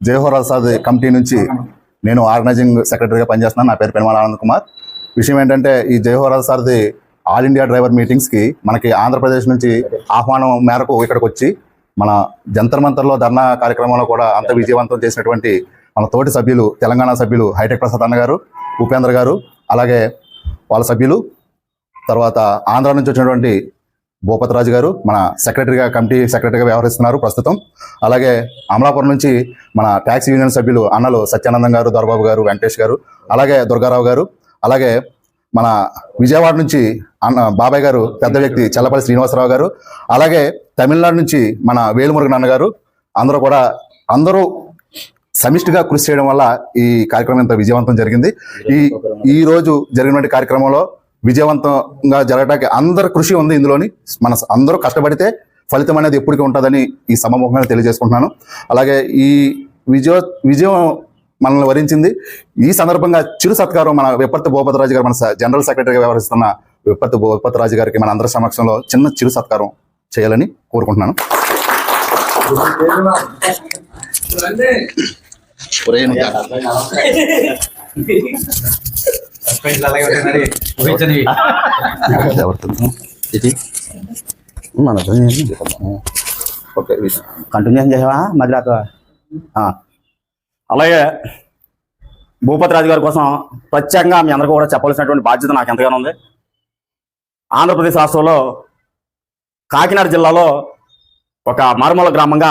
జయహోర్ Prasad committee నుంచి నేను organising సెక్రటరీగా పనిచేస్తున్నాను. నా పేరు పెనుమాల ఆనంద్ కుమార్. విషయం ఏంటంటే ఈ జయహోర్ ప్రసాద్ది ఆల్ ఇండియా డ్రైవర్ మీటింగ్స్కి మనకి ఆంధ్రప్రదేశ్ నుంచి ఆహ్వానం మేరకు ఇక్కడికి వచ్చి మన జంతర్ మంతర్లో ధర్నా కార్యక్రమంలో కూడా అంత విజయవంతం చేసినటువంటి మన తోటి సభ్యులు తెలంగాణ సభ్యులు హైటెక్ ప్రసాద్ అన్న గారు ఉపేంద్ర గారు అలాగే వాళ్ళ సభ్యులు తర్వాత ఆంధ్ర నుంచి వచ్చినటువంటి భూపతిరాజు గారు మన సెక్రటరీగా కమిటీ సెక్రటరీగా వ్యవహరిస్తున్నారు ప్రస్తుతం. అలాగే అమలాపురం నుంచి మన ట్యాక్సీ యూనియన్ సభ్యులు అన్నలు సత్యానందం గారు దొరబాబు గారు వెంకటేష్ గారు అలాగే దుర్గారావు గారు అలాగే మన విజయవాడ నుంచి అన్న బాబాయ్ గారు పెద్ద వ్యక్తి చల్లపల్లి శ్రీనివాసరావు గారు అలాగే తమిళనాడు నుంచి మన వేలుమురుగన్ అన్న గారు అందరూ కూడా అందరూ సమిష్టిగా కృషి చేయడం వల్ల ఈ కార్యక్రమం ఇంత విజయవంతం జరిగింది. ఈ ఈ రోజు జరిగినటువంటి కార్యక్రమంలో విజయవంతంగా జరగడానికి అందరి కృషి ఉంది ఇందులోని. మన అందరూ కష్టపడితే ఫలితం అనేది ఎప్పటికీ ఉంటుందని ఈ సమముఖంగా తెలియజేసుకుంటున్నాను. అలాగే ఈ విజయ విజయం మనల్ని వరించింది. ఈ సందర్భంగా చిరు సత్కారం మన విపత్తు భూపతిరాజు గారు మన జనరల్ సెక్రటరీగా వ్యవహరిస్తున్న విపత్తు భూపతిరాజు గారికి మన అందరి సమక్షంలో చిన్న చిరు సత్కారం చేయాలని కోరుకుంటున్నాను. మన ఓకే కంటిన్యూషన్ చేసావా మధ్యలో అలాగే భూపతి రాజు గారి కోసం ప్రత్యేకంగా మీ అందరికీ కూడా చెప్పాల్సినటువంటి బాధ్యత నాకు ఎంతగానో ఉంది. ఆంధ్రప్రదేశ్ రాష్ట్రంలో కాకినాడ జిల్లాలో ఒక మారుమూల గ్రామంగా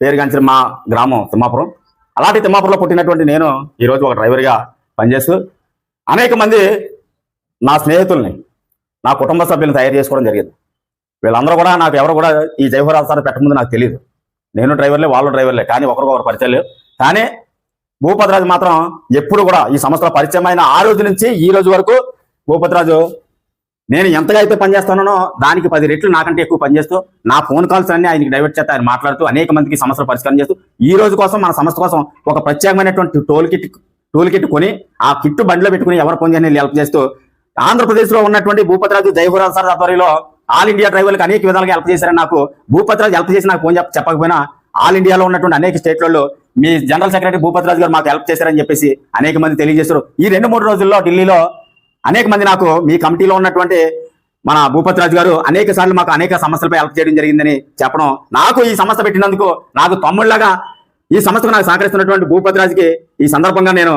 పేరుగాంచిన మా గ్రామం తిమ్మాపురం. అలాంటి తిమ్మాపురంలో పుట్టినటువంటి నేను ఈరోజు ఒక డ్రైవర్గా పనిచేస్తూ అనేక మంది నా స్నేహితుల్ని నా కుటుంబ సభ్యులను తయారు చేసుకోవడం జరిగింది. వీళ్ళందరూ కూడా నాకు ఎవరు కూడా ఈ జైవరాజ్ పెట్టముందు నాకు తెలియదు నేను డ్రైవర్లే వాళ్ళు డ్రైవర్లే కానీ ఒకరికొకరు పరిచయం లేవు. కానీ భూపతిరాజు మాత్రం ఎప్పుడు కూడా ఈ సంస్థలో పరిచయం అయిన ఆ రోజు నుంచి ఈ రోజు వరకు భూపతిరాజు నేను ఎంతగా అయితే పనిచేస్తున్నానో దానికి పది రెట్లు నాకంటే ఎక్కువ పనిచేస్తూ నా ఫోన్ కాల్స్ అన్ని ఆయనకి డైవర్ట్ చేస్తే ఆయన మాట్లాడుతూ అనేక మందికి సమస్యలు పరిష్కారం చేస్తూ ఈ రోజు కోసం మన సంస్థ కోసం ఒక ప్రత్యేకమైనటువంటి టోల్ కిట్ టూల్ కిట్ కొని ఆ కిట్ బండిలో పెట్టుకుని ఎవరు పొందని హెల్ప్ చేస్తూ ఆంధ్రప్రదేశ్లో ఉన్నటువంటి భూపతిరాజు జయహురాజ్ సార్ ఆధ్వర్యంలో ఆల్ ఇండియా డ్రైవర్లకు అనేక విధాలుగా హెల్ప్ చేశారని నాకు భూపతిరాజు హెల్ప్ చేసి నాకు ఫోన్ చెప్పకపోయినా ఆల్ ఇండియాలో ఉన్నటువంటి అనేక స్టేట్లలో మీ జనరల్ సెక్రటరీ భూపతిరాజు గారు మాకు హెల్ప్ చేశారని చెప్పేసి అనేక మంది తెలియజేశారు. ఈ రెండు మూడు రోజుల్లో ఢిల్లీలో అనేక మంది నాకు మీ కమిటీలో ఉన్నటువంటి మన భూపతిరాజు గారు అనేక సార్లు మాకు అనేక సమస్యలపై హెల్ప్ చేయడం జరిగిందని చెప్పడం. నాకు ఈ సమస్య పెట్టినందుకు నాకు తమ్ముళ్ళగా ఈ సంస్థకు నాకు సహకరిస్తున్నటువంటి భూపతిరాజుకి ఈ సందర్భంగా నేను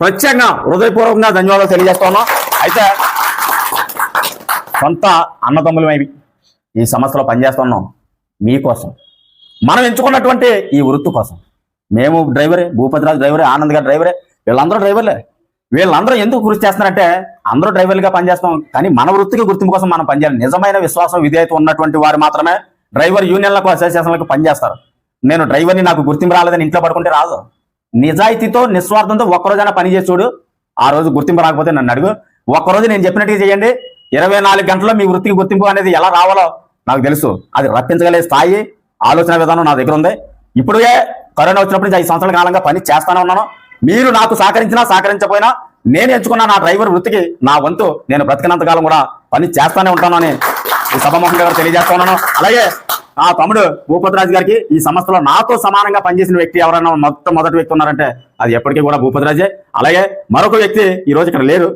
ప్రత్యేకంగా హృదయపూర్వకంగా ధన్యవాదాలు తెలియజేస్తాను అయితే సొంత అన్నదమ్ములమైవి ఈ సంస్థలో పనిచేస్తున్నాం మీకోసం మనం ఎంచుకున్నటువంటి ఈ వృత్తి కోసం. మేము డ్రైవరే భూపతిరాజు డ్రైవరే ఆనంద్ గారు డ్రైవరే వీళ్ళందరూ డ్రైవర్లే. వీళ్ళందరూ ఎందుకు కృషి చేస్తున్నారంటే అందరూ డ్రైవర్లుగా పనిచేస్తాం కానీ మన వృత్తికి గుర్తింపు కోసం మనం పనిచేయాలి. నిజమైన విశ్వాసం విధేయత ఉన్నటువంటి వారు మాత్రమే డ్రైవర్ యూనియన్లకు అసోసియేషన్లకు పనిచేస్తారు. నేను డ్రైవర్ని నాకు గుర్తింపు రాలేదని ఇంట్లో పడుకుంటే రాదు. నిజాయితీతో నిస్వార్థంతో ఒక్కరోజైనా పని చేసి చూడు. ఆ రోజు గుర్తింపు రాకపోతే నన్ను అడుగు. ఒక్కరోజు నేను చెప్పినట్టుగా చేయండి. ఇరవై నాలుగు గంటల్లో మీ వృత్తికి గుర్తింపు అనేది ఎలా రావాలో నాకు తెలుసు. అది రప్పించగలిగే స్థాయి ఆలోచన విధానం నా దగ్గర ఉంది. ఇప్పుడే కరోనా వచ్చినప్పుడు నుంచి ఐదు సంవత్సరాల కాలంగా పని చేస్తానే ఉన్నాను. మీరు నాకు సహకరించినా సహకరించకపోయినా నేను ఎంచుకున్న నా డ్రైవర్ వృత్తికి నా వంతు నేను బ్రతికినంత కాలం కూడా పని చేస్తానే ఉంటాను అని ఈ సభాముఖంగా గారు తెలియజేస్తా ఉన్నాను? అలాగే ఆ తమ్ముడు భూపతిరాజు గారికి ఈ సంస్థలో నాతో సమానంగా పనిచేసిన వ్యక్తి ఎవరైనా మొత్తం మొదటి వ్యక్తి ఉన్నారంటే అది ఎప్పటికీ కూడా భూపతిరాజే. అలాగే మరొక వ్యక్తి ఈ రోజు ఇక్కడ లేరు.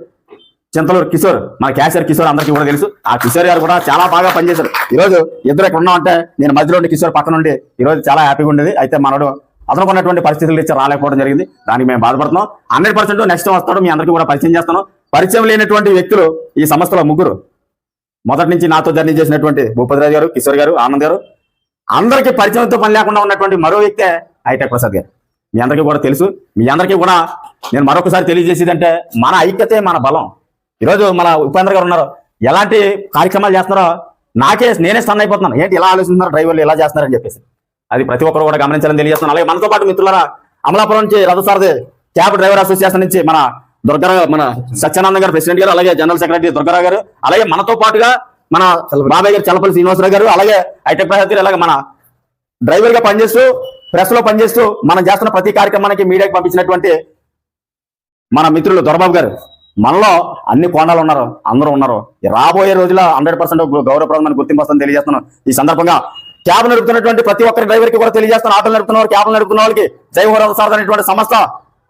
చింతలూరు కిషోర్ మన క్యాషియర్ కిషోర్ అందరికీ కూడా తెలుసు. ఆ కిషోర్ గారు కూడా చాలా బాగా పనిచేశారు. ఈ రోజు ఇద్దరు ఇక్కడ ఉన్నామంటే నేను మధ్యలో ఉండి కిషోర్ పక్కన ఉండి ఈ రోజు చాలా హ్యాపీగా ఉండేది. అయితే మనడు అతను ఉన్నటువంటి పరిస్థితులు ఇచ్చి రాలేకపోవడం జరిగింది. దానికి మేము బాధపడుతున్నాం. హండ్రెడ్ పర్సెంట్ నెక్స్ట్ వస్తాడు. మీ అందరికీ కూడా పరిచయం చేస్తాను. పరిచయం లేనటువంటి వ్యక్తులు ఈ సంస్థలో ముగ్గురు. మొదటి నుంచి నాతో జర్నీ చేసినటువంటి భూపతిరాజు గారు కిషోర్ గారు ఆనంద్ గారు అందరికీ పరిచయంతో పని లేకుండా ఉన్నటువంటి మరో వ్యక్తే హైటెక్ ప్రసాద్ గారు. మీ అందరికీ కూడా తెలుసు. మీ అందరికీ కూడా నేను మరొకసారి తెలియజేసేదంటే మన ఐక్యతే మన బలం. ఈరోజు మన ఉపేంద్ర గారు ఉన్నారు. ఎలాంటి కార్యక్రమాలు చేస్తున్నారో నాకే నేనే స్టన్ అయిపోతున్నాను. ఏంటి ఇలా ఆలోచిస్తున్నారు? డ్రైవర్లు ఇలా చేస్తున్నారని చెప్పేసి. అది ప్రతి ఒక్కరు కూడా గమనించాలని తెలియజేస్తున్నాను. అలాగే మనతో పాటు మిత్రులారా అమలాపురం నుంచి రథసారథి క్యాబ్ డ్రైవర్ అసోసియేషన్ నుంచి మన దుర్గారావు మన సత్యానంద గారు ప్రెసిడెంట్ గారు అలాగే జనరల్ సెక్రటరీ దుర్గారావు గారు అలాగే మనతో పాటుగా మన బాబాయ్ గారు చల్లపల్లి శ్రీనివాసరావు గారు అలాగే ఐటెక్ ప్రసాద్ గారు అలాగే మన డ్రైవర్గా పనిచేస్తూ ప్రెస్లో పనిచేస్తూ మనం చేస్తున్న ప్రతి కార్యక్రమానికి మీడియాకి పంపించినటువంటి మన మిత్రులు దొరబాబు గారు. మనలో అన్ని కోణాలు ఉన్నారు అందరూ ఉన్నారు. రాబోయే రోజుల్లో హండ్రెడ్ పర్సెంట్ గౌరవప్రదమైన గుర్తింపు వస్తుందని తెలియజేస్తున్నాను. ఈ సందర్భంగా క్యాబ్ నడుపుతున్నటువంటి ప్రతి ఒక్కరి డ్రైవర్కి కూడా తెలియజేస్తాను. ఆటోలు నడుపుతున్న వారు క్యాబ్లు నడుపుతున్న వాళ్ళకి జైహోరావు సార్ అనేటువంటి సంస్థ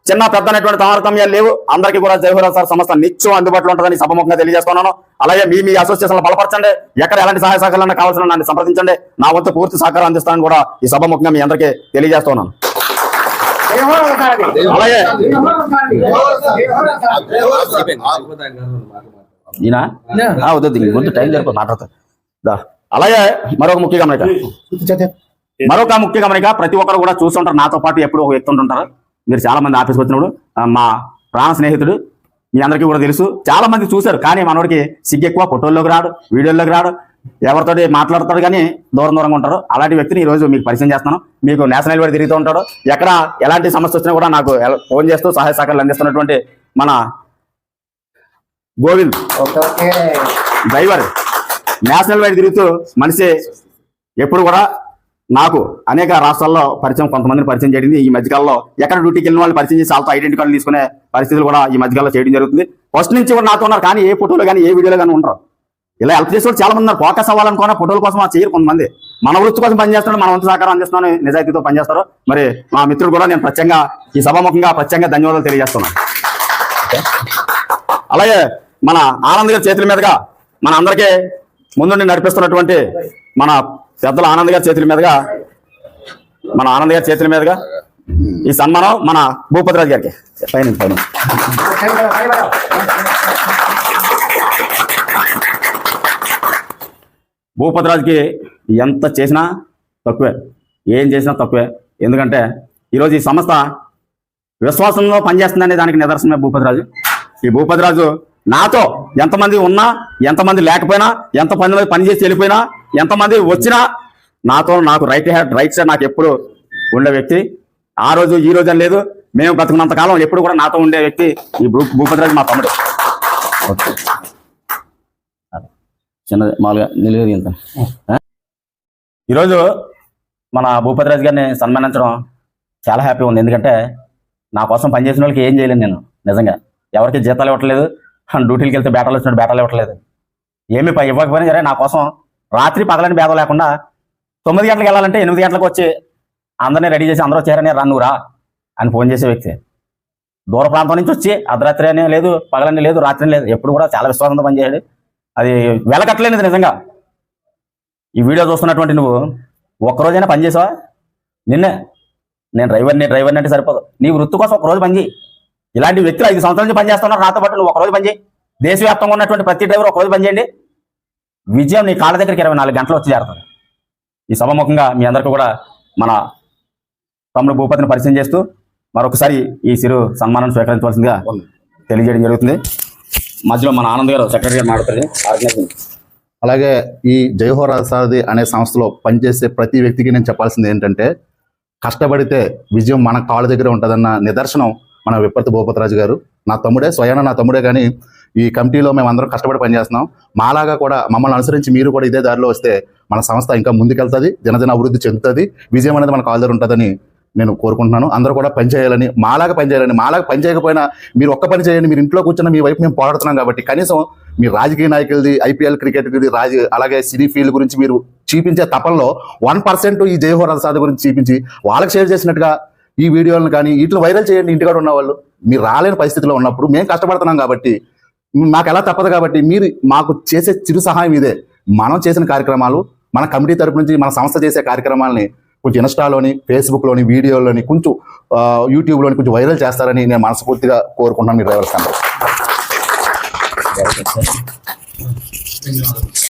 చిన్న పెద్ద అనేటువంటి తారతమ్యాలు లేవు అందరికీ కూడా జైహోరావు సార్ సంస్థ నిత్యం అందుబాటులో ఉంటుందని సభముఖంగా తెలియజేస్తున్నాను అలాగే మీ మీ అసోసియేషన్ బలపరచండి ఎక్కడ ఎలాంటి సహాయ సహకారాలను కావాల్సిన నన్ను సంప్రదించండి నా వంతు పూర్తి సహకారం అందిస్తానని కూడా ఈ సభముఖంగా మీ అందరికీ తెలియజేస్తున్నాను అలాగే ఈయన ఆ, వద్దు వద్దు, ముందు టైం సరిపోతుంది మాట్లాడతా దా. అలాగే మరొక ముఖ్య గమనిక మరొక ముఖ్య గమనిక ప్రతి ఒక్కరు కూడా చూస్తుంటారు నాతో పాటు ఎప్పుడు ఒక వ్యక్తి ఉంటుంటారు మీరు చాలా మంది ఆఫీస్కి వచ్చినప్పుడు మా ప్రాణ స్నేహితుడు మీ అందరికీ కూడా తెలుసు. చాలా మంది చూశారు కానీ మనోడికి సిగ్గు ఎక్కువ ఫోటోల్లోకి రాడు వీడియోల్లోకి రాడు ఎవరితోటి మాట్లాడతాడు కానీ దూరం దూరంగా ఉంటారు. అలాంటి వ్యక్తిని ఈ రోజు మీకు పరిచయం చేస్తున్నాను. మీకు నేషనల్ వైడ్ తిరుగుతూ ఉంటాడు. ఎక్కడ ఎలాంటి సమస్య వచ్చినా కూడా నాకు ఫోన్ చేస్తూ సహాయ సహకారాలు అందిస్తున్నటువంటి మన గోవింద్. డ్రైవర్. నేషనల్ వైడ్ తిరుగుతూ మనిషి ఎప్పుడు కూడా నాకు అనేక రాష్ట్రాల్లో పరిచయం కొంతమందిని పరిచయం చేయడింది ఈ మధ్యకాలంలో ఎక్కడ డ్యూటీకి వెళ్ళిన వాళ్ళు పరిచయం చేసి వాళ్ళతో ఐడెంటి కార్డు తీసుకునే పరిస్థితులు కూడా ఈ మధ్యకాలంలో చేయడం జరుగుతుంది. ఫస్ట్ నుంచి కూడా నాతో ఉన్నారు కానీ ఏ ఫోటోలు కానీ ఏ వీడియోలు కానీ ఉండరు. ఇలా హెల్ప్ చేసే చాలా మంది ఉన్నారు. ఫోకస్ అవ్వాలనుకున్న ఫోటోల కోసం ఆ చేయరు కొంతమంది. మన వృత్తి కోసం పనిచేస్తున్నాడు మన వంతు సహకారం అందిస్తున్నాను నిజాయితీతో పనిచేస్తారు. మరి మా మిత్రుడు కూడా నేను ప్రత్యేకంగా ఈ సభాముఖంగా ప్రత్యేకంగా ధన్యవాదాలు తెలియజేస్తున్నాను. అలాగే మన ఆనంద్ గారి చేతుల మీదుగా మన అందరికీ ముందుండి నడిపిస్తున్నటువంటి మన పెద్దల ఆనంద్ గారి చేతుల మీదుగా మన ఆనంద్ గారి చేతుల మీదుగా ఈ సన్మానం మన భూపతిరాజు గారికి. పైన పైన భూపతిరాజుకి ఎంత చేసినా తక్కువే ఏం చేసినా తక్కువే. ఎందుకంటే ఈరోజు ఈ సంస్థ విశ్వాసంలో పనిచేస్తుందనే దానికి నిదర్శనమే భూపతిరాజు ఈ భూపతిరాజు నాతో ఎంతమంది ఉన్నా ఎంతమంది లేకపోయినా ఎంత మంది పని చేసి వెళ్ళిపోయినా ఎంతమంది వచ్చినా నాతో నాకు రైట్ హ్యాండ్ రైట్ సైడ్ నాకు ఎప్పుడు ఉండే వ్యక్తి. ఆ రోజు ఈ రోజు అని లేదు. మేము బతుకున్నంత కాలం ఎప్పుడు కూడా నాతో ఉండే వ్యక్తి ఈ భూ భూపతిరాజు మా తమ్ముడు. ఓకే. చిన్నది మామూలుగా నిలువ ఇంత. ఈరోజు మన భూపతిరాజు గారిని సన్మానించడం చాలా హ్యాపీ ఉంది. ఎందుకంటే నా కోసం పనిచేసిన వాళ్ళకి ఏం చేయలేను నేను నిజంగా. ఎవరికి జీతాలు ఇవ్వట్లేదు డ్యూటీకి వెళ్తే బేటాలు వచ్చినట్టు బేటాలు ఇవ్వట్లేదు. ఏమి ప- ఇవ్వకపోయినా సరే నా కోసం రాత్రి పగలని భేదం లేకుండా తొమ్మిది గంటలకు వెళ్ళాలంటే ఎనిమిది గంటలకు వచ్చి అందరినీ రెడీ చేసి అందరూ వచ్చారని రా నువ్వు రా అని ఫోన్ చేసే వ్యక్తి. దూర ప్రాంతం నుంచి వచ్చి అర్ధరాత్రి అనే లేదు పగలని లేదు రాత్రి లేదు ఎప్పుడు కూడా చాలా విశ్వాసంతో పనిచేయాడు అది వెలకట్టలేనిది నిజంగా. ఈ వీడియో చూస్తున్నటువంటి నువ్వు ఒక్కరోజైనా పనిచేసావా నిన్నే. నేను డ్రైవర్ని డ్రైవర్ని అంటే సరిపోదు. నీ వృత్తి కోసం ఒక రోజు పని చేయి. ఇలాంటి వ్యక్తులు ఐదు సంవత్సరాల నుంచి పనిచేస్తున్నారు. నాతో పాటు నువ్వు ఒక రోజు దేశవ్యాప్తంగా ఉన్నటువంటి ప్రతి డ్రైవర్ ఒక పనిచేయండి. విజయం నీ కాళ్ళ దగ్గరికి ఇరవై నాలుగు గంటలు వచ్చి చేరుతుంది ఈ సభముఖంగా మీ అందరికీ కూడా మన తమ్ముడు భూపతిని పరిచయం చేస్తూ మరొకసారి ఈ సిరు సన్మానాన్ని స్వీకరించవలసిందిగా తెలియజేయడం జరుగుతుంది. మధ్యలో మన ఆనంద్ గారు సెక్రటరీ గారు మాట్లాడుతుంది ఆర్గనైజింగ్. అలాగే ఈ జయహోరా సారథి అనే సంస్థలో పనిచేసే ప్రతి వ్యక్తికి నేను చెప్పాల్సింది ఏంటంటే కష్టపడితే విజయం మన కాళ్ళ దగ్గర ఉంటుందన్న నిదర్శనం మన విప్పర్తి భూపతిరాజు గారు. నా తమ్ముడే స్వయాన నా తమ్ముడే కానీ ఈ కమిటీలో మేము అందరం కష్టపడి పనిచేస్తున్నాం. మాలాగా కూడా మమ్మల్ని అనుసరించి మీరు కూడా ఇదే దారిలో వస్తే మన సంస్థ ఇంకా ముందుకెళ్తుంది దినదిన అభివృద్ధి చెందుతుంది విజయం అనేది మన కాలుదర ఉంటుందని నేను కోరుకుంటున్నాను. అందరూ కూడా పని చేయాలని మాలాగా పని చేయాలని మాలాగా పని చేయకపోయినా మీరు ఒక్క పని చేయండి మీరు ఇంట్లో కూర్చున్న మీ వైపు మేము పోరాడుతున్నాం కాబట్టి కనీసం మీ రాజకీయ నాయకులది ఐపీఎల్ క్రికెట్ రాజ అలాగే సినీ ఫీల్డ్ గురించి మీరు చూపించే తపంలో వన్ పర్సెంట్ ఈ జయహో రసాద్ గురించి చూపించి వాళ్ళకి షేర్ చేసినట్టుగా ఈ వీడియోలను కానీ వీటిని వైరల్ చేయండి ఇంటికాడ ఉన్న వాళ్ళు మీరు రాలేని పరిస్థితిలో ఉన్నప్పుడు మేము కష్టపడుతున్నాం కాబట్టి మాకు ఎలా తప్పదు కాబట్టి మీరు మాకు చేసే చిరు సహాయం ఇదే. మనం చేసిన కార్యక్రమాలు మన కమిటీ తరపు నుంచి మన సంస్థ చేసే కార్యక్రమాలని కొంచెం ఇన్స్టాలోని ఫేస్బుక్లోని వీడియోలోని కొంచెం యూట్యూబ్లోని కొంచెం వైరల్ చేస్తారని నేను మనస్ఫూర్తిగా కోరుకుంటున్నాను మీ డ్రైవర్స్ అందరూ.